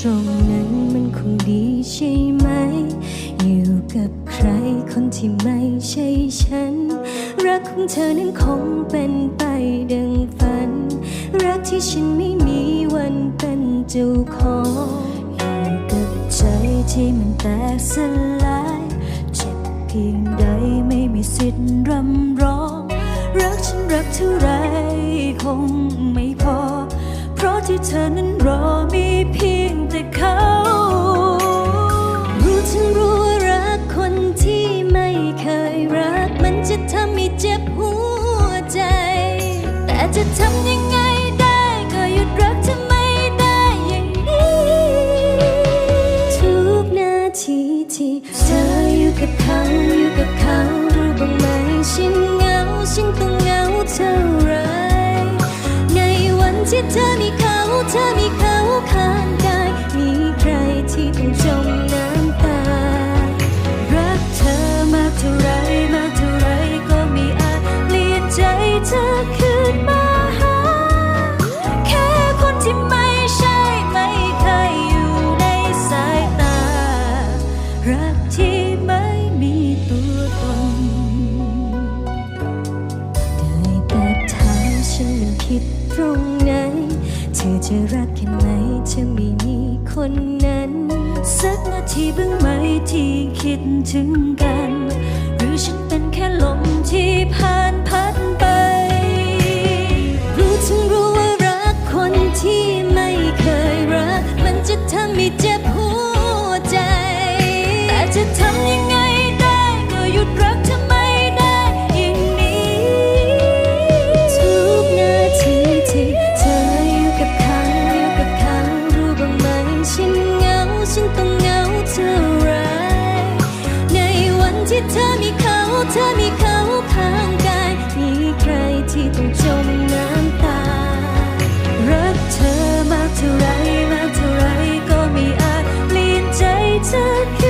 ตรงนั้นมันคงดีใช่ไหม อยู่กับใครคนที่ไม่ใช่ฉัน รักของเธอนั้นคงเป็นไปดังฝัน รักที่ฉันไม่มีวันเป็นเจ้าของอยู่กับใจที่มันแตกสลายเจ็บเพียงใดไม่มีสิทธิ์รำร้อง รักฉันรักเท่าไรคงไม่พอ เพราะที่เธอนั้นรอมีเพียง แต่เขา รู้ฉันรู้ว่ารักคนที่ไม่เคยรัก มันจะทำให้เจ็บหัวใจ แต่จะทำยังไงได้ก็หยุดรักเธอไม่ได้อย่างนี้ ทุกนาทีที่เธออยู่กับเขาอยู่กับเขารู้บ้างไหมฉันเหงาฉันต้องเหงาเท่าไรในวันที่เธอมีเขาเธอมี ตรงไหน เธอจะรักแค่ไหนเธอไม่มีคนนั้น สักนาทีบ้างไหมที่คิดถึงกัน ธอมีเขาทางกาย มีใครที่ต้องจมน้ำตา รักเธอมากเท่าไรมากเท่าไรก็มีอาจเปลี่ยนใจเธอ